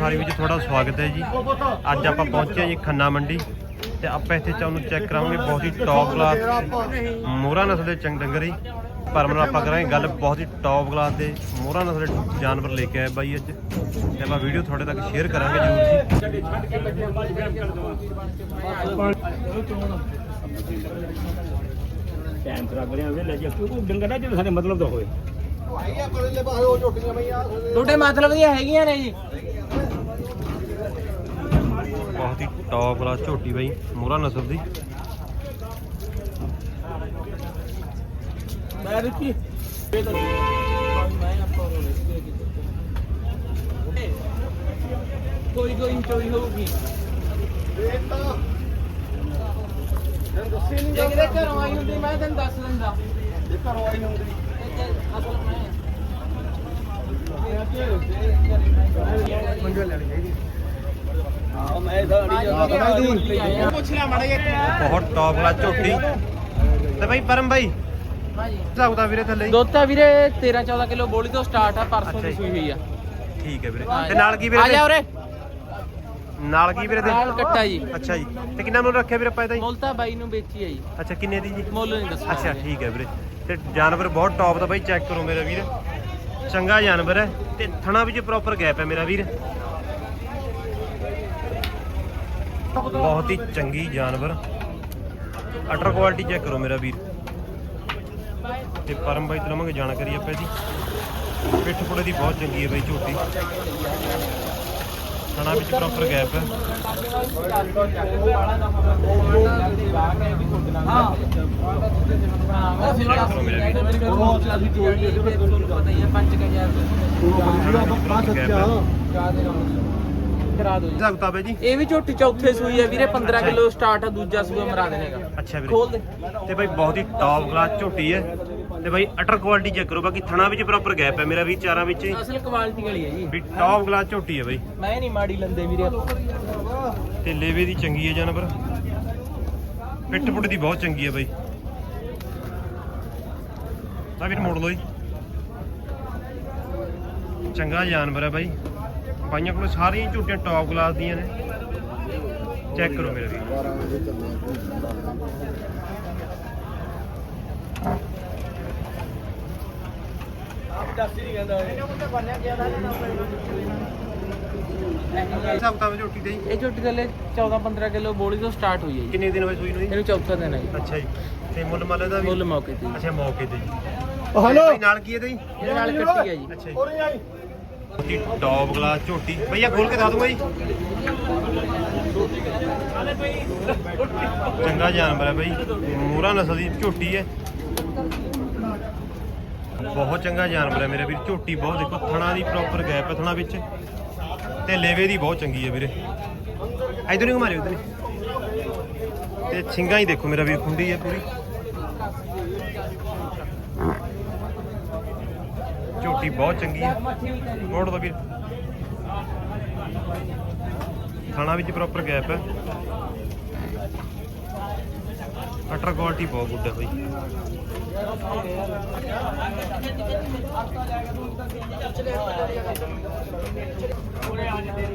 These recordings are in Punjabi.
ਸਾਰੀ ਵਿੱਚ ਤੁਹਾਡਾ ਸਵਾਗਤ ਹੈ ਜੀ। ਅੱਜ ਆਪਾਂ ਪਹੁੰਚੇ ਜੀ ਖੰਨਾ ਮੰਡੀ ਤੇ ਆਪਾਂ ਇੱਥੇ ਚਾਹਨੂੰ ਚੈੱਕ ਕਰਾਂਗੇ ਬਹੁਤ ਹੀ ਟੌਪ ਕਲਾਸ ਮੋਹਰਾ ਨਸਲ ਦੇ ਚੰਗ ਡੰਗਰ ਜੀ। ਪਰਮ ਨਾਲ ਆਪਾਂ ਕਰਾਂਗੇ ਗੱਲ ਬਹੁਤ ਹੀ ਟੌਪ ਕਲਾਸ ਦੇ ਮੋਹਰਾ ਨਸਲ ਦੇ ਜਾਨਵਰ ਲੈ ਕੇ ਆਏ ਬਾਈ ਅੱਜ। ਤੇ ਆਪਾਂ ਵੀਡੀਓ ਤੁਹਾਡੇ ਤੱਕ ਸ਼ੇਅਰ ਕਰਾਂਗੇ ਜਰੂਰ ਜੀ। ਟਾਈਮ ਖਰਾਬ ਕਰਿਆ ਵੇ ਲੈ ਜਾ ਕਿਉਂਕਿ ਡੰਗਰ ਨਾ ਜਿਹੜੇ ਸਾਡੇ ਮਤਲਬ ਦਾ ਹੋਵੇ ਟੋਟੇ ਮਤਲਬ ਦੀਆਂ ਹੈਗੀਆਂ ਨੇ ਜੀ। ਬਹੁਤ ਹੀ ਟੌਪ ਕਲਾਸ ਝੋਟੀ ਬਾਈ ਮੋਹਰਾ ਨਸਲ ਦੀ ਮੈਂ ਰਿੱਕੀ ਕੋਈ ਕੋਈ ਚੋਰੀ ਹੋਊਗੀ ਜੇ ਕਿਤੇ ਘਰੋਂ ਆਈ ਹੁੰਦੀ ਮੈਂ ਤੈਨੂੰ ਦੱਸ ਦਿੰਦਾ ਜੇ ਘਰੋਂ ਆਈ ਹੁੰਦੀ ਅਸਲ ਮੈਂ ਮੈਂ ਤਾਂ ਪੁੱਛ ਲਿਆ ਮਾੜਾ ਜਿਹਾ ਬਹੁਤ ਟੌਪ ਕਲਾਸ ਝੋਟੀ। ਤੇ ਬਾਈ ਪਰਮ ਬਾਈ ਹਾਂਜੀ ਹਿਸਾਬ ਵੀਰੇ ਥੱਲੇ ਹੀ? ਦੁੱਧ ਤਾਂ ਵੀਰੇ 13 14 ਕਿਲੋ ਬੋਲੀ ਤੋਂ ਸਟਾਰਟ ਆ ਪਰਸੋਂ ਅੱਛਾ ਦੀ ਜੀ। ਸੂਈ ਹੋਈ ਆ। ਠੀਕ ਹੈ ਵੀਰੇ। ਤੇ ਨਾਲ ਕੀ ਵੀਰੇ ਆ ਜਾ ਉਰੇ। ਨਾਲ ਕੀ ਵੀਰੇ ਨਾਲ ਦੇ ਕੱਟਾ ਜੀ। ਅੱਛਾ ਜੀ। ਤੇ ਕਿੰਨਾ ਮੁੱਲ ਰੱਖਿਆ ਵੀਰੇ ਆਪਾਂ ਇਹਦਾ ਜੀ? ਮੁੱਲ ਤਾਂ ਬਾਈ ਨੂੰ ਵੇਚੀ ਆ ਜੀ। ਅੱਛਾ ਕਿੰਨੇ ਦੀ ਜੀ? ਮੁੱਲ ਨਹੀਂ ਦੱਸਣਾ ਅੱਛਾ ਠੀਕ ਹੈ ਵੀਰੇ। ਤੇ ਜਾਨਵਰ ਬਹੁਤ ਟੌਪ ਦਾ ਬਾਈ ਚੈੱਕ ਕਰੋ ਮੇਰਾ ਵੀਰ। ਚੰਗਾ ਜਾਨਵਰ ਹੈ। ਤੇ ਥਣਾ ਵਿੱਚ ਪ੍ਰੋਪਰ ਗੈਪ ਹੈ ਮੇਰਾ ਵੀਰ। ਬਹੁਤ ਹੀ ਚੰਗੀ ਜਾਨਵਰ। ਅਟਰ ਕੁਆਲਿਟੀ ਚੈੱਕ ਕਰੋ ਮੇਰਾ ਵੀਰ। ਤੇ ਪਰਮ ਬਾਈ ਤੋਂ ਲਵਾਂਗੇ ਜਾਣਕਾਰੀ ਆਪਾਂ ਇਹਦੀ। ਪਿੱਠ ਪੁੜੇ ਦੀ ਬਹੁਤ ਚੰਗੀ ਹੈ ਬਾਈ ਝੋਟੀ। ਥਣਾ ਵਿੱਚ ਪ੍ਰੋਪਰ ਗੈਪ ਹੈ। ਹਾਂ। ਕਰੋ ਮੇਰੇ ਵੀਰ। ਬਹੁਤ ਅਸੀਂ ਜੋੜੀ ਤੇ ਤੁਹਾਨੂੰ ਪਤਾ ਹੀ ਹੈ 5000 ਥਣਾ ਵਿੱਚ proper gap ਹੈ। ਕਰਾ ਦਿਓ ਜੀ। ਹਿਸਾਬ ਹੈ ਜੀ? ਇਹ ਵੀ ਝੋਟੀ ਚੌਥੇ ਸੂਈ ਹੈ ਵੀਰੇ 15 ਕਿਲੋ ਸਟਾਰਟ ਆ ਦੂਜਾ ਸੂਆ ਮਰਾ ਦੇਣੇਗਾ ਅੱਛਾ ਵੀਰੇ। ਖੋਲ ਦੇ। ਤੇ ਬਾਈ ਬਹੁਤ ਹੀ ਟੌਪ ਕਲਾਸ ਝੋਟੀ ਹੈ। ਤੇ ਬਾਈ ਅਟਰ ਕੁਆਲਿਟੀ ਚੈੱਕ ਕਰੋ ਬਾਕੀ ਥਣਾ ਵਿੱਚ ਪ੍ਰੋਪਰ ਗੈਪ ਹੈ ਮੇਰਾ ਵੀ ਚਾਰਾਂ ਵਿੱਚ ਹੀ। ਅਸਲ ਕੁਆਲਿਟੀ ਵਾਲੀ ਹੈ ਜੀ। ਵੀ ਟੌਪ ਕਲਾਸ ਝੋਟੀ ਹੈ ਬਾਈ। ਮੈਂ ਨਹੀਂ ਮਾੜੀ ਲੰਦੇ ਵੀਰੇ। ਤੇ ਲੇਵੇ ਦੀ ਚੰਗੀ ਹੈ ਜਾਨਵਰ। ਪਿੱਠ ਪੁੱਟ ਦੀ ਬਹੁਤ ਚੰਗੀ ਹੈ ਬਾਈ। ਤਾਂ ਵੀਰ ਮੋੜ ਲਓ ਜੀ। ਚੰਗਾ ਜਾਨਵਰ ਹੈ ਬਾਈ। ਬਾਈਆਂ ਕੋਲ ਸਾਰੀਆਂ ਝੋਟੀਆਂ ਟੌਪ ਕਲਾਸ ਦੀਆਂ ਨੇ। ਚੈੱਕ ਕਰੋ ਮੇਰੇ ਵੀਰ। ਹਿਸਾਬ ਕਿਤਾਬ ਝੋਟੀ ਦੇ ਇਹ ਝੋਟੀ ਥੱਲੇ 14 15 ਕਿਲੋ ਬੋਲੀ ਤੋਂ ਸਟਾਰਟ ਹੋਈ ਹੈ ਜੀ। ਕਿੰਨੇ ਦਿਨ ਹੋਏ ਸੂਈ ਨੂੰ ਇਹਨੂੰ ਚੌਥਾ ਦਿਨ ਹੈ ਜੀ। ਅੱਛਾ ਜੀ। ਤੇ ਮੁੱਲ ਮਾਲੇ ਦਾ ਵੀ? ਮੁੱਲ ਮੌਕੇ ਤੇ ਜੀ। ਅੱਛਾ ਮੌਕੇ ਤੇ ਜੀ। ਹੈਲੋ। ਨਾਲ ਕੀ ਇਹਦੇ ਜੀ? ਇਹਦੇ ਨਾਲ ਕੱਟੀ ਹੈ ਜੀ। ਅੱਛਾ ਜੀ। ਝੋਟੀ ਟੌਪ ਕਲਾਸ ਝੋਟੀ। ਭਈਆ, ਖੋਲ ਕੇ ਦੱਸ ਦੂੰਗਾ ਜੀ। ਚੰਗਾ ਜਾਨਵਰ ਹੈ ਬਈ ਮੂਰਾ ਨਸਲ ਦੀ ਝੋਟੀ ਹੈ। ਬਹੁਤ ਚੰਗਾ ਜਾਨਵਰ ਹੈ ਮੇਰੇ ਵੀਰ, ਝੋਟੀ ਬਹੁਤ ਦੇਖੋ, ਥਣਾ ਦੀ ਪ੍ਰੋਪਰ ਗੈਪ ਹੈ ਥਣਾ ਵਿੱਚ। ਤੇ ਲੇਵੇ ਦੀ ਬਹੁਤ ਚੰਗੀ ਹੈ ਵੀਰੇ। ਇਧਰ ਨਹੀਂ ਘੁਮਾਰਿਓ ਉਧਰ ਤੇ ਛਿੰਗਾ ਹੀ ਦੇਖੋ ਮੇਰਾ ਵੀਰ, ਖੁੰਡੀ ਹੈ ਪੂਰੀ। ਝੋਟੀ ਬਹੁਤ ਚੰਗੀ ਹੈ ਮੋੜ ਦੋ ਵੀਰ। ਖਾਣਾ ਵਿੱਚ ਪ੍ਰੋਪਰ ਗੈਪ ਹੈ ਅਟਰ ਕੁਆਲਿਟੀ ਬਹੁਤ ਗੁੱਡ ਹੈ ਬਈ।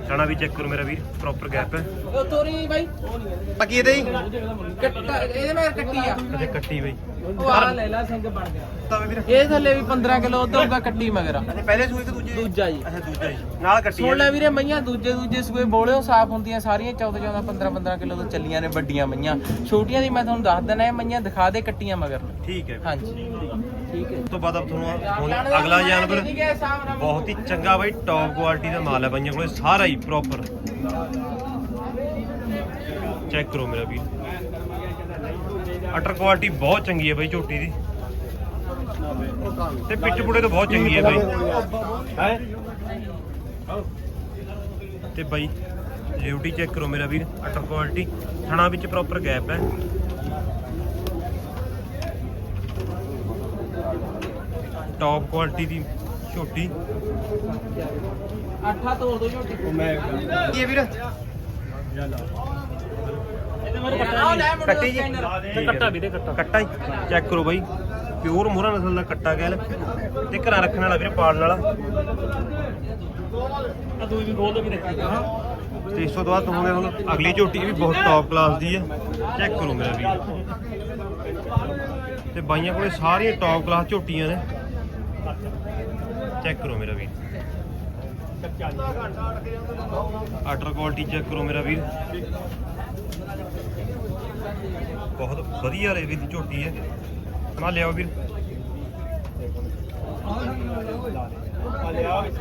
ਖਾਣਾ ਵੀ ਚੈੱਕ ਕਰੋ ਮੇਰਾ ਵੀਰ ਪ੍ਰੋਪਰ ਗੈਪ ਹੈ ਉਹ ਤੋਰੀ ਬਾਈ। ਬਾਕੀ ਇਹਦੇ ਹੀ ਕੱਟਾ ਇਹਦੇ ਮੈਂ ਕੱਟੀ ਆ। ਕੱਟੀ ਬਈ। ਉਹ ਆ ਲੈ ਲਾ ਸਿੰਘ ਬਣ ਗਿਆ। ਤਾਂ ਵੀਰ ਇਹ ਥੱਲੇ ਵੀ 15 ਕਿਲੋ ਉਧਰ ਹੋਊਗਾ ਕੱਟੀ ਮਗਰ। ਅੱਛਾ ਪਹਿਲੇ ਸੂਈ ਕਿ ਦੂਜੇ? ਦੂਜਾ ਜੀ। ਅੱਛਾ ਦੂਜਾ ਜੀ। ਨਾਲ ਕੱਟੀ ਸੁਣ ਲੈ ਵੀਰੇ ਮਈਆਂ ਦੂਜੇ ਦੂਜੇ ਸੂਏ ਬੋਲਿਓ ਸਾਫ਼ ਹੁੰਦੀਆਂ ਸਾਰੀਆਂ 14 14 15 15 ਕਿਲੋ ਤੋਂ ਚੱਲੀਆਂ ਨੇ ਵੱਡੀਆਂ ਮਈਆਂ। ਛੋਟੀਆਂ ਦੀ ਮੈਂ ਤੁਹਾਨੂੰ ਦੱਸ ਦਿੰਦਾ ਇਹ ਮਈਆਂ ਦਿਖਾ ਦੇ ਕੱਟੀਆਂ ਮਗਰ। ਨੂੰ ਠੀਕ ਹੈ। ਹਾਂਜੀ। ਠੀਕ ਹੈ। ਉਸ ਤੋਂ ਬਾਅਦ ਆਪ ਤੁਹਾਨੂੰ ਹੁਣ ਅਗਲਾ ਜਾਨਵਰ ਬਹੁਤ ਹੀ ਚੰਗਾ ਬਾਈ ਟੌਪ ਕੁਆਲਿਟੀ ਦਾ ਮਾਲ ਹੈ ਬਾਈਆਂ ਕੋਲੇ ਸਾਰਾ ਹੀ ਪ੍ਰੋਪਰ ਚੈੱਕ ਕਰੋ ਮੇਰਾ ਵੀਰ। ਅਟਰ ਕੁਆਲਿਟੀ ਬਹੁਤ ਚੰਗੀ ਹੈ ਬਾਈ ਝੋਟੀ ਦੀ। ਤੇ ਪਿੱਠ ਪੁੜੇ ਤੋਂ ਬਹੁਤ ਚੰਗੀ ਹੈ ਬਾਈ। ਹੈ? ਤੇ ਬਾਈ ਲਿਊਟੀ ਚੈੱਕ ਕਰੋ ਮੇਰਾ ਵੀਰ ਅਟਰ ਕੁਆਲਿਟੀ ਥਣਾ ਵਿੱਚ ਪ੍ਰੋਪਰ ਗੈਪ ਹੈ। ਟੌਪ ਕੁਆਲਿਟੀ ਦੀ ਝੋਟੀ। ਆਠਾ ਤੋੜ ਦੋ ਝੋਟੀ। ਕੀ ਹੈ ਵੀਰ? ਕੱਟੀ ਜੀ। ਕੱਟਾ ਵੀਰੇ ਕੱਟਾ। ਕੱਟਾ ਹੀ। ਚੈੱਕ ਕਰੋ ਬਾਈ। ਪਿਓਰ ਮੋਹਰਾ ਨਸਲ ਦਾ ਕੱਟਾ ਗੈਲ ਤੇ ਘਰਾਂ ਰੱਖਣ ਵਾਲਾ ਵੀਰੇ ਪਾਲਣ ਵਾਲਾ। ਆ ਦੂਈ ਵੀ ਖੋਲ ਦੋ ਵੀ ਦੇਖੀ ਤੇ ਇਸ ਤੋਂ ਬਾਅਦ ਤੁਹਾਨੂੰ ਹੁਣ ਅਗਲੀ ਝੋਟੀ ਵੀ ਬਹੁਤ ਟੌਪ ਕਲਾਸ ਦੀ ਹੈ ਚੈੱਕ ਕਰੋ ਮੇਰਾ ਵੀਰ। ਤੇ ਬਾਈਆਂ ਕੋਲੇ ਸਾਰੀਆਂ ਟੌਪ ਕਲਾਸ ਝੋਟੀਆਂ ਨੇ। ਚੈੱਕ ਕਰੋ ਮੇਰਾ ਵੀਰ। ਆਰਡਰ ਕੁਆਲਿਟੀ ਚੈੱਕ ਕਰੋ ਮੇਰਾ ਵੀਰ। ਬਹੁਤ ਵਧੀਆ ਰੇਵੀ ਦੀ ਝੋਟੀ ਹੈ। ਨਾ ਲਿਆਓ ਵੀਰ।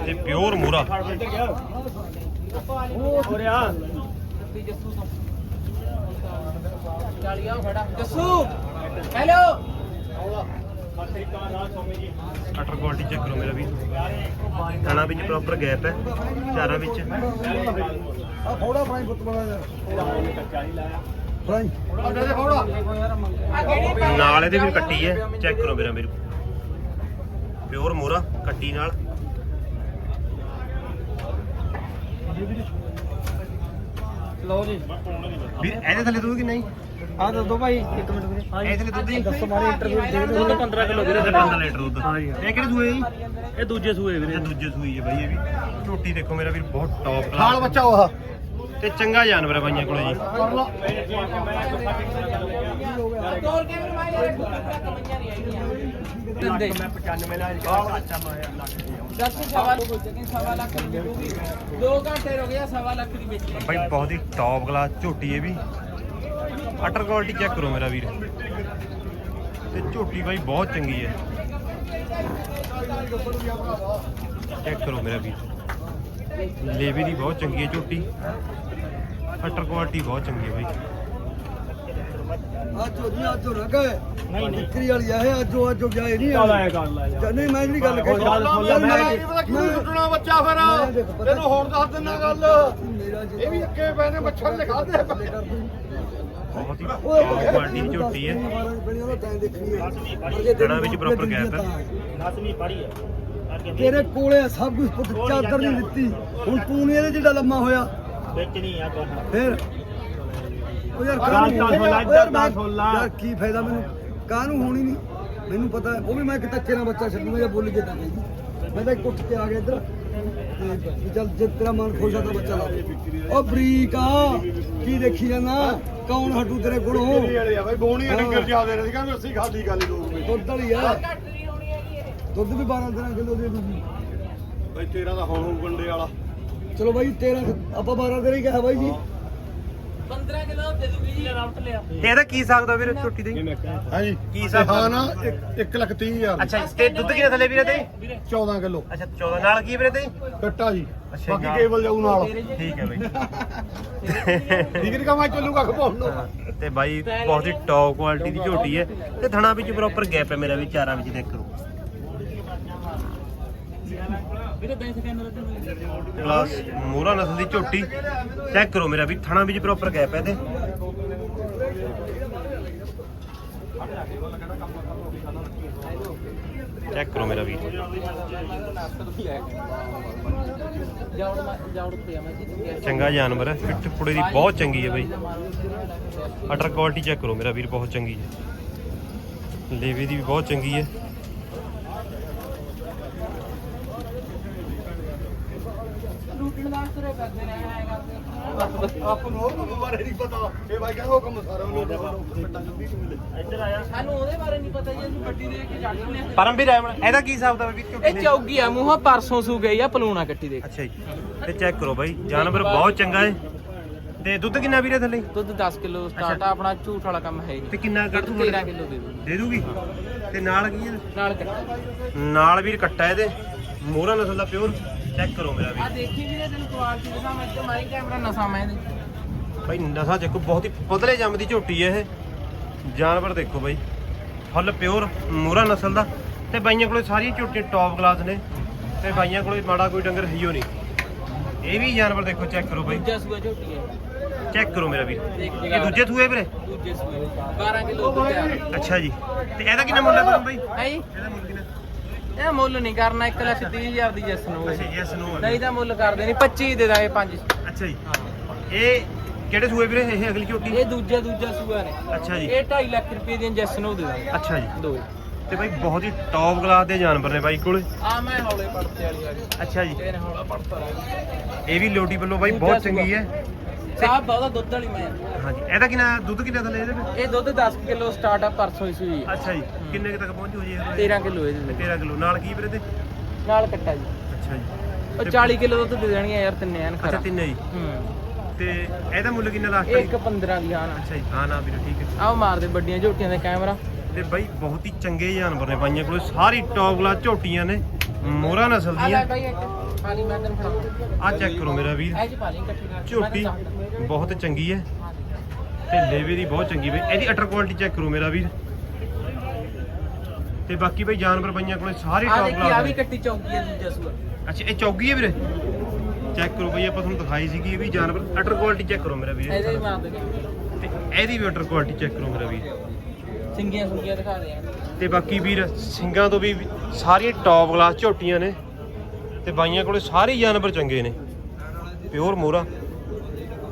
ਤੇ ਪਿਓਰ ਮੂਰਾ। ਹੋ ਰਿਹਾ Jassu hello. Utter quality check ਕਰੋ ਮੇਰਾ ਵੀਰ। ਖਾਣਾ ਵਿੱਚ ਪ੍ਰੋਪਰ ਗੈਪ ਹੈ ਚਾਰਾਂ ਵਿੱਚ। ਆ ਫੋੜਾ ਫਰਾਈ ਪੁੱਤ ਬਣਾ ਜਾ। ਫਰਾਈ ਨਾਲ ਇਹਦੇ ਵੀ ਕੱਟੀ ਹੈ ਚੈੱਕ ਕਰੋ ਮੇਰਾ ਵੀਰ। ਪਿਓਰ ਮੋਰਾ ਕੱਟੀ ਨਾਲ। ਲਓ ਜੀ। ਵੀਰ ਇਹਦੇ ਥੱਲੇ ਦੁੱਧ ਕਿ ਨਹੀਂ? ਆ ਦੱਸੋ ਭਾਈ ਇੱਕ ਮਿੰਟ ਵੀਰੇ। ਇਹਦੇ ਥੱਲੇ ਦੁੱਧ ਹੀ ਦੱਸੋ ਮਾਰੇ ਇੰਟਰਵਿਊ ਦੇ ਦੁੱਧ 15 ਕਿਲੋ ਵੀਰੇ 15 ਲੀਟਰ ਦੁੱਧ। ਇਹ ਕਿਹੜੇ ਸੂਏ ਜੀ? ਇਹ ਦੂਜੇ ਸੂਏ ਵੀਰੇ। ਇਹ ਦੂਜੇ ਸੂਈ ਹੈ ਬਾਈ ਇਹ ਵੀ। ਝੋਟੀ ਦੇਖੋ ਮੇਰਾ ਵੀਰ ਬਹੁਤ ਟੌਪ ਖਾਲ ਕਲਾਸ ਬੱਚਾ ਉਹ। ਤੇ ਚੰਗਾ ਜਾਨਵਰ ਹੈ ਬਾਈਆਂ ਕੋਲੇ ਜੀ। ਤੋੜ ਕੇ ਵੀ ਮਾਈ ਯਾਰ ਤੱਕ ਮੰਨਿਆ ਨਹੀਂ ਆਈਆਂ ਦਿੰਦੇ। ਮੈਂ 95 ਲੈ ਕੇ ਚਾਚਾ ਮੈਂ ਲੱਖ ਜੱਸੂ ਸਵਾ ਲੱਖ ਹੋ ਸਵਾ ਲੱਖ ਦੀ ਵਿਕੂਗੀ। ਦੋ ਘੰਟੇ ਹੋ ਗਿਆ ਸਵਾ ਲੱਖ ਦੀ ਵੇਚੀ ਬਾਈ ਬਹੁਤ ਹੀ ਟੌਪ ਕਲਾਸ ਝੋਟੀ ਇਹ ਵੀ। ਅਟਰ ਕੁਆਲਿਟੀ ਚੈੱਕ ਕਰੋ ਮੇਰਾ ਵੀਰ। ਤੇ ਝੋਟੀ ਬਾਈ ਬਹੁਤ ਚੰਗੀ ਹੈ। ਚੈੱਕ ਕਰੋ ਮੇਰਾ ਵੀਰ। ਲੇਵੇ ਦੀ ਬਹੁਤ ਚੰਗੀ ਹੈ ਝੋਟੀ। ਅਟਰ ਕੁਆਲਿਟੀ ਬਹੁਤ ਚੰਗੀ ਹੈ ਬਾਈ। ਅੱਜ ਹੋ ਨਹੀਂ ਅੱਜ ਹੋ। ਨਾ ਗਏ ਨਹੀਂ, ਨਹੀਂ। ਵਿਕਰੀ ਵਾਲੀ ਆ ਇਹ ਅੱਜ ਹੋ ਅੱਜ ਹੋ ਗਿਆ ਇਹ ਨਹੀਂ ਚੱਲ ਆ ਆਇਆ ਕਰ ਲੈ ਯਾਰ। ਨਹੀਂ ਮੈਂ ਜਿਹੜੀ ਗੱਲ ਕਹੀ। ਗੱਲ ਸੁਣ ਲੈ, ਮੈਂ ਕੀ ਪਤਾ ਕਿਉਂ ਟੁੱਟਣਾ ਬੱਚਾ ਫਿਰ? ਤੈਨੂੰ ਹੋਰ ਦੱਸ ਦਿੰਦਾ ਗੱਲ। ਇਹ ਵੀ ਅੱਕੇ ਪਏ ਨੇ ਮੱਛਰ ਲਿਖਾ ਦੇ। ਬਹੁਤ ਹੀ ਟੌਪ ਕੁਆਲਿਟੀ ਦੀ ਝੋਟੀ ਹੈ। ਜੜ੍ਹਾਂ ਵਿੱਚ proper gap ਹੈ। 10ਵੀਂ ਪੜੀ ਹੈ। ਤੇਰੇ ਕੋਲੇ ਸਭ ਕੁਝ ਚਾਦਰ ਨਹੀਂ ਦਿੱਤੀ। ਹੁਣ ਤੂੰ ਨਹੀਂ ਇਹਦੇ ਜਿਹੜਾ ਲੰਮਾ ਹੋਇਆ। ਵੇਚਣੀ ਆ ਫਿਰ? ਉਹ ਯਾਰ ਕਾਹਨੂੰ ਸੁਣ ਲੈ, ਉਹ ਯਾਰ ਮੈਂ- ਕੀ ਫਾਇਦਾ ਮੈਨੂੰ? ਕਾਹਨੂੰ ਹੋਣੀ ਨਹੀਂ? ਮੈਨੂੰ ਪਤਾ ਹੈ, ਉਹ ਵੀ ਮੈਂ ਕਿ ਧੱਕੇ ਨਾਲ ਬੱਚਾ ਛੱਡੂਗਾ ਜਾਂ ਬੋਲ ਕੇ ਤਾਂ ਗਈ ਮੈਂ ਤਾਂ ਇੱਕ ਉੱਠ ਕੇ ਆ ਗਿਆ ਇੱਧਰ। ਤੇ ਵੀ ਚੱਲ ਜੇ ਤੇਰਾ ਮਨ ਖੁਸ਼ ਆ ਤਾਂ ਬੱਚਾ ਲਾ ਦੇ। ਉਹ ਬਰੀਕ ਆ। ਕੀ ਦੇਖੀ ਜਾਂਦਾ? ਕੌਣ ਹਟੂ ਤੇਰੇ ਕੋਲੋਂ? ਵਾਲੇ ਆ ਬਈ ਬੋਣੀਆਂ ਹਾਂ। ਡੰਗਰ ਜਿਆਦੇ ਨੇ ਕਹਿੰਦੇ ਅਸੀਂ ਖਾਲੀ ਗੱਲ ਦੋ ਦੁੱਧ ਵਾਲੀ ਆ। ਦੁੱਧ ਵੀ 12 13 ਕਿਲੋ ਦੇ ਦੂਗੀ ਬਈ ਤੇਰਾ ਤਾਂ ਹੁਣ ਹੋਊ ਗੰਡੇ ਵਾਲਾ। ਚਲੋ ਬਾਈ 13 ਆਪਾਂ 12 ਦੇ ਹੀ ਕਿਹਾ ਬਾਈ ਜੀ। 15 ਕਿਲੋ ਦੇ ਦੂਗੀ ਜੀ। ਰਾਊਟ ਲਿਆ ਤੇ ਇਹਦਾ ਕੀ ਸਕਦਾ ਵੀਰ ਝੋਟੀ ਦੇ? ਹਾਂਜੀ। ਕੀ ਹਿਸਾਬ ਹਾਂ ਨਾ 1 ਲੱਖ 30 ਹਜ਼ਾਰ। ਅੱਛਾ ਤੇ ਦੁੱਧ ਕਿੰਨੇ ਥੱਲੇ ਵੀਰੇ ਤੇ? 14 ਕਿਲੋ। ਅੱਛਾ 14 ਨਾਲ ਕੀ ਵੀਰੇ ਤੇ? ਕੱਟਾ ਜੀ। ਅੱਛਾ, ਬਾਕੀ ਨਾਲ। ਕੇਬਲ ਜਾਊ ਨਾਲ। ਠੀਕ ਹੈ ਬਾਈ। ਠੀਕ ਨਹੀਂ ਕਮਾ ਚੱਲੂਗਾ ਖਪਾਉਣ ਨੂੰ ਤੇ ਬਾਈ ਬਹੁਤ ਹੀ ਟੌਪ ਕੁਆਲਿਟੀ ਦੀ ਝੋਟੀ ਹੈ। ਤੇ ਥਣਾ ਵਿੱਚ ਪ੍ਰੋਪਰ ਗੈਪ ਹੈ ਮੇਰਾ ਵੀ ਚਾਰਾਂ ਵਿੱਚ ਦੇਖ ਕਰੋ ਵੀਰੇ 10 ਸਕਿੰਟ ਦੇ ਕਲਾਸ ਮੋਰਾ ਨਸਲ ਦੀ ਝੋਟੀ। ਚੈੱਕ ਕਰੋ ਮੇਰਾ ਵੀ, ਥਣਾ ਵਿੱਚ ਪ੍ਰੋਪਰ ਗੈਪ ਹੈ ਤੇ ਚੈੱਕ ਕਰੋ ਮੇਰਾ ਵੀ। ਚੰਗਾ ਜਾਨਵਰ ਹੈ ਪਿੱਠ ਪੁੜੇ ਦੀ ਬਹੁਤ ਚੰਗੀ ਹੈ ਬਾਈ। ਅਟਰ ਕੁਆਲਿਟੀ ਚੈੱਕ ਕਰੋ ਮੇਰਾ ਵੀਰ, ਬਹੁਤ ਚੰਗੀ ਹੈ। ਲੇਵੇ ਦੀ ਵੀ ਬਹੁਤ ਚੰਗੀ ਹੈ ਲੂਟਣ ਦਾ ਤੁਰੇ ਕਰਦੇ ਰਹੇ ਹੈਗਾ ਆਪ ਨੂੰ ਉਹ ਬਾਰੇ ਨਹੀਂ ਪਤਾ ਇਹ ਬਾਈ ਕਹਿੰਦਾ ਉਹ ਕੰਮ ਸਾਰਾ ਉਹਨੂੰ ਪਤਾ ਇੱਧਰ ਆਇਆ ਸਾਨੂੰ ਉਹਦੇ ਬਾਰੇ ਨਹੀਂ ਪਤਾ ਜੀ ਅਸੀਂ ਵੱਡੀ ਦੇ ਕੇ ਜੱਟ ਲਿਆ ਪਰਮ ਵੀ ਰਹਿਮਣ ਇਹਦਾ ਕੀ ਹਿਸਾਬ ਦਾ ਵੀ ਇਹ ਚੌਗੀ ਆ ਮੂੰਹਾਂ ਪਰਸੋਂ ਸੂ ਗਈ ਆ ਪਲੂਣਾ ਕੱਟੀ ਦੇ ਅੱਛਾ ਜੀ। ਤੇ ਚੈੱਕ ਕਰੋ ਬਾਈ ਜਾਨਵਰ ਬਹੁਤ ਚੰਗਾ ਹੈ। ਤੇ ਦੁੱਧ ਕਿੰਨਾ ਵੀਰੇ ਥੱਲੇ? ਦੁੱਧ 10 ਕਿਲੋ ਸਟਾਰਟ ਆ ਆਪਣਾ ਝੂਠ ਵਾਲਾ ਕੰਮ ਹੈ ਤੇ ਕਿੰਨਾ ਕੱਢ ਦੂੰ 13 ਕਿਲੋ ਦੇ ਦੂਗੀ? ਤੇ ਨਾਲ ਕੀ ਹੈ? ਨਾਲ ਕੱਟ। ਨਾਲ ਵੀਰ ਕੱਟਾ ਇਹਦੇ। ਮੋਹਰਾ ਨਸਲ ਦਾ ਪਿਓਰ ਚੈੱਕ ਕਰੋ ਮੇਰਾ ਆ ਦੇਖੀ ਵੀਰੇ ਤੈਨੂੰ ਕੁਆਲਿਟੀ ਦਿਖਾ ਮੈਂ ਤੇ ਮਾਰੀ ਕੈਮਰਾ ਨਸਾ ਮੈਂ ਇਹਦੇ। ਬਾਈ ਨਸਾ ਦੇਖੋ ਬਹੁਤ ਹੀ ਪਤਲੇ ਜੰਮ ਦੀ ਝੋਟੀ ਹੈ ਇਹ। ਜਾਨਵਰ ਦੇਖੋ ਬਾਈ। ਫੁੱਲ ਪਿਓਰ ਮੋਹਰਾ ਨਸਲ ਦਾ। ਤੇ ਬਾਈਆਂ ਕੋਲੇ ਸਾਰੀਆਂ ਝੋਟੀਆਂ ਟੌਪ ਕਲਾਸ ਨੇ। ਤੇ ਬਾਈਆਂ ਕੋਲੇ ਮਾੜਾ ਕੋਈ ਡੰਗਰ ਹੈ ਹੀ ਓ ਨਹੀਂ। ਇਹ ਵੀ ਜਾਨਵਰ ਦੇਖੋ ਚੈੱਕ ਕਰੋ ਬਾਈ। ਦੂਜਾ ਸੂਆ ਝੋਟੀ ਹੈ। ਚੈੱਕ ਕਰੋ ਮੇਰਾ ਵੀਰ। ਦੇਖ ਇਹ ਦੂਜੇ ਸੂਏ ਵੀਰੇ? ਦੂਜੇ ਸੂਏ 12 ਕਿਲੋ ਦੁੱਧ ਅੱਛਾ ਜੀ। ਤੇ ਇਹਦਾ ਕਿੰਨਾ ਮੁੱਲ ਹੈ ਪਰਮ ਬਾਈ? ਹੈ ਜੀ? ਇਹਦਾ ਮੁੱਲ ਇਹ ਮੁੱਲ ਨਹੀਂ ਕਰਨਾ 1 ਲੱਖ 30 ਹਜ਼ਾਰ ਦੀ ਜੈਸ ਨੂੰ ਅੱਛਾ ਯੈਸ ਨੋ ਨਹੀਂ ਤਾਂ ਮੁੱਲ ਕਰਦੇ ਨਹੀਂ 25 ਦੇ ਦਾਂਗੇ 5 ਅੱਛਾ ਜੀ। ਇਹ ਕਿਹੜੇ ਸੂਏ ਵੀਰੇ? ਇਹ ਅਗਲੀ ਝੋਟੀ? ਇਹ ਦੂਜਾ ਦੂਜਾ ਸੂਆ ਨੇ। ਅੱਛਾ ਜੀ। ਇਹ 2.5 ਲੱਖ ਰੁਪਏ ਦੀ ਉਹ ਦੇ ਦਾਂਗੇ। ਅੱਛਾ ਜੀ। ਦੋ ਤੇ ਬਾਈ ਬਹੁਤ ਹੀ ਟੌਪ ਕਲਾਸ ਦੇ ਜਾਨਵਰ ਨੇ ਬਾਈ ਕੋਲੇ। ਆ ਮੈਂ ਹੌਲੇ ਪੜਤੇ ਵਾਲੀ ਵਾਲੀ ਅੱਛਾ ਜੀ। ਇਹਨੇ ਹੌਲਾ ਪੜਤਾ ਇਹ ਵੀ ਲੋਟੀ ਵੱਲੋਂ ਬਾਈ ਬਹੁਤ ਚੰਗੀ ਹੈ। ਸਾਹਿਬ ਬਹੁਤਾ ਦੁੱਧ ਵਾਲੀ ਮੈਂ। ਹਾਂਜੀ ਇਹਦਾ ਕਿੰਨਾ ਦੁੱਧ ਕਿੰਨਾ ਥੱਲੇ ਇਹਦੇ ਵਿੱਚ? ਇਹ ਦੁੱਧ 10 ਕਿਲੋ ਸਟਾਰਟ ਆ ਪਰਸੋਂ ਹੀ ਸੂਈ ਹੈ। ਅੱਛਾ ਜੀ ਕਿੰਨੇ ਕੁ ਤੱਕ ਪਹੁੰਚੂ ਜੀ ਇਹ? 13 ਕਿਲੋ ਇਹਦੇ ਵਿੱਚ। 13 ਕਿਲੋ ਨਾਲ ਕੀ ਵੀਰੇ ਤੇ ਨਾਲ ਕੱਟਾ ਜੀ। ਅੱਛਾ ਜੀ। ਉਹ 40 ਕਿਲੋ ਦੁੱਧ ਦੇ ਦੇਣਗੇ ਯਾਰ ਤਿੰਨੇ ਐਨ ਅੱਛਾ ਖਰਾ ਤਿੰਨੇ ਜੀ ਹੂੰ। ਤੇ ਇਹਦਾ ਮੁੱਲ ਕਿੰਨਾ ਲਾਸਟ ਇੱਕ 15 ਦੀ ਆ ਨਾ ਅੱਛਾ ਜੀ ਹਾਂ ਨਾ ਵੀਰੇ ਠੀਕ ਹੈ। ਆਹ ਮਾਰਦੇ ਵੱਡੀਆਂ ਝੋਟੀਆਂ ਦਾ ਕੈਮਰਾ ਤੇ ਬਾਈ ਬਹੁਤ ਹੀ ਚੰਗੇ ਜਾਨਵਰ ਨੇ ਬਾਈਆਂ ਕੋਲੇ ਸਾਰੀ ਟੌਪ ਕਲਾਸ ਝੋਟੀਆਂ ਨੇ। ਮੋਹਰਾ ਨਸਲ ਆ ਲੈ ਦੀਆਂ ਬਾਈ ਇੱਕ ਪਾਣੀ ਮੈਂ ਤੈਨੂੰ ਫੜਾ ਆ ਚੈੱਕ ਕਰੋ ਮੇਰਾ ਵੀਰ। ਇਹ ਚ ਪਾ ਲਈ ਇਕੱਠੀ ਕਰਕੇ ਝੋਟੀ। ਬਹੁਤ ਚੰਗੀ ਹੈ। ਤੇ ਲੇਵੇ ਦੀ ਬਹੁਤ ਚੰਗੀ ਬਈ। ਇਹਦੀ ਅਟਰ ਕੁਆਲਿਟੀ ਚੈੱਕ ਕਰੋ ਮੇਰਾ ਵੀਰ। ਤੇ ਬਾਕੀ ਬਈ ਜਾਨਵਰ ਬਾਈਆਂ ਕੋਲੇ ਸਾਰੇ ਟੌਪ ਦੇਖੀ ਆ ਕਲਾਸ ਵੀ ਕੱਟੀ ਚੌਕੀ ਹੈ ਦੂਜਾ ਸੂਆ। ਅੱਛਾ ਇਹ ਚੌਗੀ ਹੈ ਵੀਰੇ? ਚੈੱਕ ਕਰੋ ਬਈ ਆਪਾਂ ਤੁਹਾਨੂੰ ਦਿਖਾਈ ਸੀਗੀ ਇਹ ਵੀ ਜਾਨਵਰ। ਅਟਰ ਕੁਆਲਿਟੀ ਚੈੱਕ ਕਰੋ ਮੇਰਾ ਵੀਰ। ਇਹਦੇ ਵੀ ਮਾਰ ਦੇ ਤੇ ਇਹਦੀ ਵੀ ਅਟਰ ਕੁਆਲਿਟੀ ਚੈੱਕ ਕਰੋ ਮੇਰਾ ਵੀਰ। ਸਿੰਗੀਆਂ ਸੁੰਗੀਆਂ ਦਿਖਾ ਦੇ ਤੇ ਬਾਕੀ ਵੀਰ ਸਿੰਘਾਂ ਤੋਂ ਵੀ ਸਾਰੀਆਂ ਟੌਪ ਕਲਾਸ ਝੋਟੀਆਂ ਨੇ। ਤੇ ਬਾਈਆਂ ਕੋਲੇ ਸਾਰੇ ਜਾਨਵਰ ਚੰਗੇ ਨੇ। ਪਿਓਰ ਮੋਰਾ।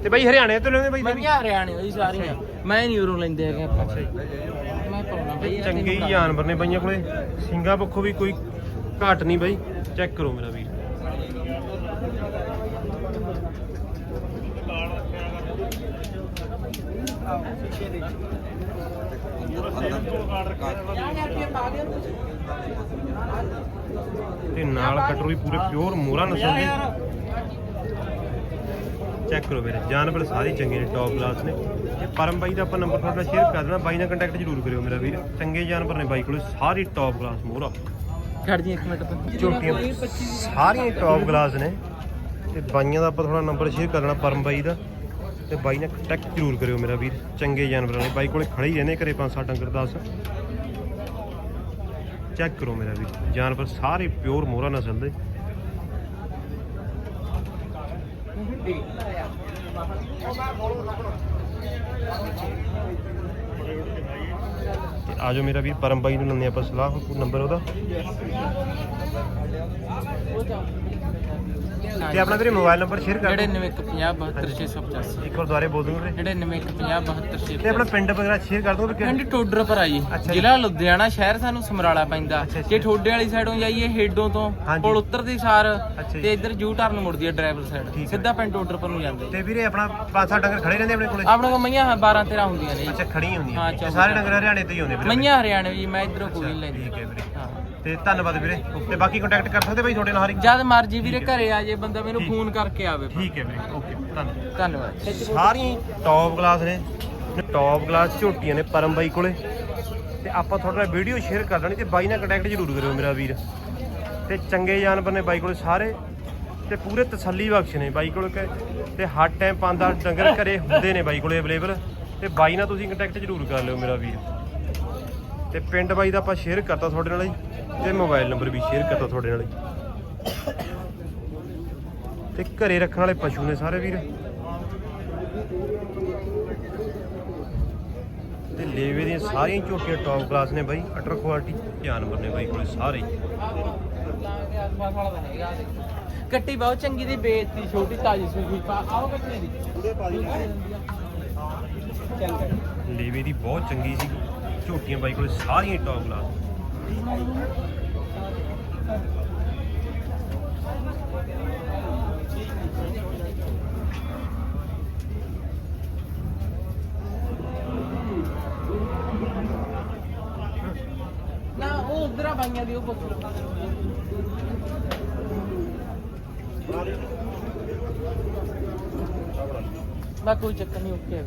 ਤੇ ਬਾਈ ਹਰਿਆਣੇ ਤੋਂ ਲੈਂਦੇ ਬਾਈ ਮੈਂ ਵੀ ਹਰਿਆਣੇ ਹੋਈ ਸਾਰੀਆਂ। ਮੈਂ ਨਹੀਂ ਉਰੋਂ ਲੈਂਦੇ ਹੈਗੇ ਆਪਾਂ। ਮੈਂ ਪਾਉਣਾ ਬਈ ਚੰਗੇ ਹੀ ਜਾਨਵਰ ਨੇ ਬਾਈਆਂ ਕੋਲੇ। ਸਿੰਘਾਂ ਪੱਖੋਂ ਵੀ ਕੋਈ ਘਾਟ ਨਹੀਂ ਬਾਈ। ਚੈੱਕ ਕਰੋ ਮੇਰਾ ਵੀਰ। ਤੇ ਨਾਲ ਕਟਰ ਵੀ ਪੂਰੇ ਪਿਓਰ ਮੋਰਾ ਨਸਲ ਦੇ। ਚੈੱਕ ਕਰੋ ਵੀਰੇ। ਜਾਨਵਰ ਸਾਰੇ ਚੰਗੇ ਨੇ ਟੌਪ ਕਲਾਸ ਨੇ। ਤੇ ਪਰਮ ਬਾਈ ਦਾ ਆਪਾਂ ਨੰਬਰ ਤੁਹਾਡਾ ਸ਼ੇਅਰ ਕਰ ਦੇਣਾ। ਬਾਈ ਨਾਲ ਕੰਟੈਕਟ ਜ਼ਰੂਰ ਕਰਿਓ ਮੇਰਾ ਵੀਰ। ਚੰਗੇ ਜਾਨਵਰ ਨੇ ਬਾਈ ਕੋਲੇ ਸਾਰੇ ਟੌਪ ਕਲਾਸ ਮੋਰਾ ਛੱਡ ਜੀ ਇੱਕ ਮਿੰਟ। ਤੋਂ ਝੋਟੀਆਂ ਸਾਰੀਆਂ ਟੌਪ ਕਲਾਸ ਨੇ। ਤੇ ਬਾਈਆਂ ਦਾ ਆਪਾਂ ਥੋੜਾ ਨੰਬਰ ਸ਼ੇਅਰ ਕਰਨਾ ਪਰਮ ਬਾਈ ਦਾ। ਤੇ ਬਾਈ ਨਾਲ ਕੰਟੈਕਟ ਜ਼ਰੂਰ ਕਰਿਓ ਮੇਰਾ ਵੀਰ। ਚੰਗੇ ਜਾਨਵਰਾਂ ਨੇ। ਬਾਈ ਕੋਲੇ ਖੜੇ ਹੀ ਰਹਿੰਦੇ ਘਰੇ ਪੰਜ ਸੱਤ ਡੰਗਰ 10 ਚੈੱਕ ਕਰੋ ਮੇਰਾ ਵੀਰ। ਜਾਨਵਰ ਸਾਰੇ ਪਿਓਰ ਮੋਹਰਾ ਨਸਲ ਦੇ। ਤੇ ਆਜੋ ਮੇਰਾ ਵੀਰ ਪਰਮ ਬਾਈ ਨੂੰ ਲੰਨੇ ਆਪਾਂ ਸਲਾਹ ਨੰਬਰ ਉਹਦਾ? ਤੇ ਆਪਣਾ ਵੀਰੇ ਮੋਬਾਈਲ ਨੰਬਰ ਸ਼ੇਅਰ ਕਰ ਦਿਓ। 9950 ਇੱਕ ਵਾਰ ਦੁਬਾਰੇ ਬੋਲ ਦੂੰਗਾ ਵੀਰੇ। 9950 ਤੇ ਆਪਣਾ ਪਿੰਡ ਵਗੈਰਾ ਸ਼ੇਅਰ ਕਰ ਦੋ ਵੀ ਪਿੰਡ ਟੋਡਰ ਪਰ ਆ ਜੀ। ਅੱਛਾ ਜੀ। ਜ਼ਿਲ੍ਹਾ ਲੁਧਿਆਣਾ ਸ਼ਹਿਰ ਸਾਨੂੰ ਸਮਰਾਲਾ ਪੈਂਦਾ। ਜੇ ਠੋਡੇ ਵਾਲੀ ਸਾਈਡੋਂ ਜਾਈਏ ਹੇਡੋਂ ਤੋਂ। ਪੁਲ ਉੱਤਰਦੀ ਸਾਰ। ਤੇ ਇੱਧਰ ਯੂ ਟਰਨ ਮੁੜਦੀ ਹੈ ਡਰਾਈਵਰ ਸਾਈਡ। ਸਿੱਧਾ ਪਿੰਡ ਟੋਡਰ ਪਰ ਨੂੰ ਜਾਂਦੇ ਤੇ ਵੀਰੇ ਆਪਣਾ ਪੰਜ ਸੱਤ ਡੰਗਰ ਖੜੇ ਰਹਿੰਦੇ ਆਪਣੇ ਕੋਲੇ? ਆਪਣੇ ਕੋਲ ਮਈਆਂ 12 13 ਹੁੰਦੀਆਂ ਨੇ ਅੱਛਾ ਖੜੀਆਂ ਹੁੰਦੀਆਂ। ਸਾਰੇ ਡੰਗਰ। ਹਰਿਆਣੇ ਤੋਂ ਹੀ ਆਉਂਦੇ ਵੀਰੇ ਮਈਆਂ ਹਰਿਆਣੇ ਜੀ ਮੈਂ ਇਧਰੋਂ ਕੋਈ ਨਹੀਂ ਲੈਂਦੀ ਠੀਕ ਹੈ ਵੀਰੇ। ਹਾਂ। ਤੇ ਧੰਨਵਾਦ ਵੀਰੇ। ਤੇ ਬਾਕੀ ਕੰਟੈਕਟ ਕਰ ਸਕਦੇ ਬਾਈ ਤੁਹਾਡੇ ਨਾਲ ਹਰੀ ਜਦ ਮਰਜ਼ੀ ਵੀਰੇ ਘਰੇ ਆ ਜੇ ਬੰਦਾ ਮੈਨੂੰ ਫੋਨ ਕਰਕੇ ਆਵੇ ਠੀਕ ਹੈ ਵੀਰੇ ਓਕੇ ਧੰਨਵਾਦ। ਧੰਨਵਾਦ। ਸਾਰੀਆਂ ਟੌਪ ਕਲਾਸ ਨੇ। ਟੌਪ ਕਲਾਸ ਝੋਟੀਆਂ ਨੇ ਪਰਮ ਬਾਈ ਕੋਲੇ। ਤੇ ਆਪਾਂ ਤੁਹਾਡੇ ਨਾਲ ਵੀਡੀਓ ਸ਼ੇਅਰ ਕਰ ਦੇਣੀ ਤੇ ਬਾਈ ਨਾਲ ਕੰਟੈਕਟ ਜ਼ਰੂਰ ਕਰਿਓ ਮੇਰਾ ਵੀਰ। ਤੇ ਚੰਗੇ ਜਾਨਵਰ ਨੇ ਬਾਈ ਕੋਲੇ ਸਾਰੇ। ਤੇ ਪੂਰੇ ਤਸੱਲੀ ਬਖਸ਼ ਨੇ ਬਾਈ ਕੋਲ ਤੇ ਹਰ ਟਾਈਮ ਪੰਜ ਦਸ ਡੰਗਰ ਘਰੇ ਹੁੰਦੇ ਨੇ ਬਾਈ ਕੋਲੇ ਅਵੇਲੇਬਲ ਤੇ ਬਾਈ ਨਾਲ ਤੁਸੀਂ ਕੰਟੈਕਟ ਜ਼ਰੂਰ ਕਰ ਲਿਓ ਮੇਰਾ ਵੀਰ। ਤੇ ਪਿੰਡ ਬਾਈ ਦਾ ਆਪਾਂ ਸ਼ੇਅਰ ਕਰਤਾ ਤੁਹਾਡੇ ਨਾਲ ਜੀ ਤੇ ਮੋਬਾਈਲ ਨੰਬਰ ਵੀ ਸ਼ੇਅਰ ਕਰਤਾ ਤੁਹਾਡੇ ਨਾਲ ਜੀ। ਤੇ ਘਰੇ ਰੱਖਣ ਵਾਲੇ ਪਸ਼ੂ ਨੇ ਸਾਰੇ ਵੀਰ। ਤੇ ਲੇਵੇ ਦੀਆਂ ਸਾਰੀਆਂ ਝੋਟੀਆਂ ਟੌਪ ਕਲਾਸ ਨੇ ਬਾਈ ਅਟਰ ਕੁਆਲਿਟੀ ਜਾਨਵਰ ਨੇ ਬਾਈ ਕੋਲੇ ਸਾਰੇ। ਕੱਟੀ ਬਹੁਤ ਚੰਗੀ ਦੀ ਬੇਇੱਜ਼ਤੀ ਛੋਟੀ ਤਾਜੀ ਸੂਈ ਆਓ ਕੱਟਣੇ ਦੀ। ਲੇਵੇ ਦੀ ਬਹੁਤ ਚੰਗੀ ਸੀ। ਝੋਟੀਆਂ ਬਾਈ ਕੋਲੇ ਸਾਰੀਆਂ ਟੌਪ ਕਲਾਸ ਨਾ, ਉਹ ਉਧਰ ਆ ਬਾਈਆਂ ਦੀ, ਉਹ ਪੁੱਛ ਲਓ ਬਾ ਕੋਈ ਚੱਕਰ ਨਹੀਂ, ਓਕੇ